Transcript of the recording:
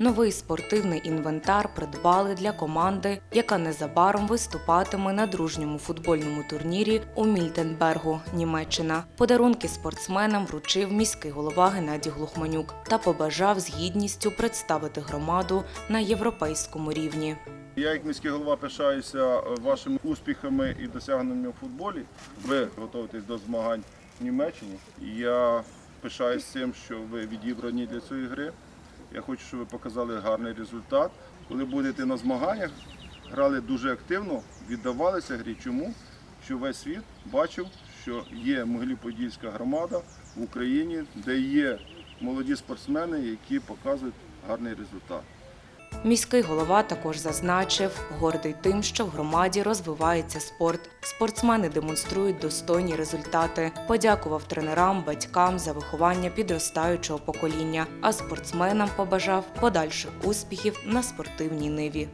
Новий спортивний інвентар придбали для команди, яка незабаром виступатиме на дружньому футбольному турнірі у Мільтенбергу, Німеччина. Подарунки спортсменам вручив міський голова Геннадій Глухманюк та побажав з гідністю представити громаду на європейському рівні. Я як міський голова пишаюся вашими успіхами і досягненнями в футболі. Ви готуєтесь до змагань в Німеччині. Я пишаюсь цим, що ви відібрані для цієї гри. Я хочу, щоб ви показали гарний результат. Коли будете на змаганнях, грали дуже активно, віддавалися грі. Чому? Що весь світ бачив, що є Могилів-Подільська громада в Україні, де є молоді спортсмени, які показують гарний результат. Міський голова також зазначив, гордий тим, що в громаді розвивається спорт. Спортсмени демонструють достойні результати. Подякував тренерам, батькам за виховання підростаючого покоління, а спортсменам побажав подальших успіхів на спортивній ниві.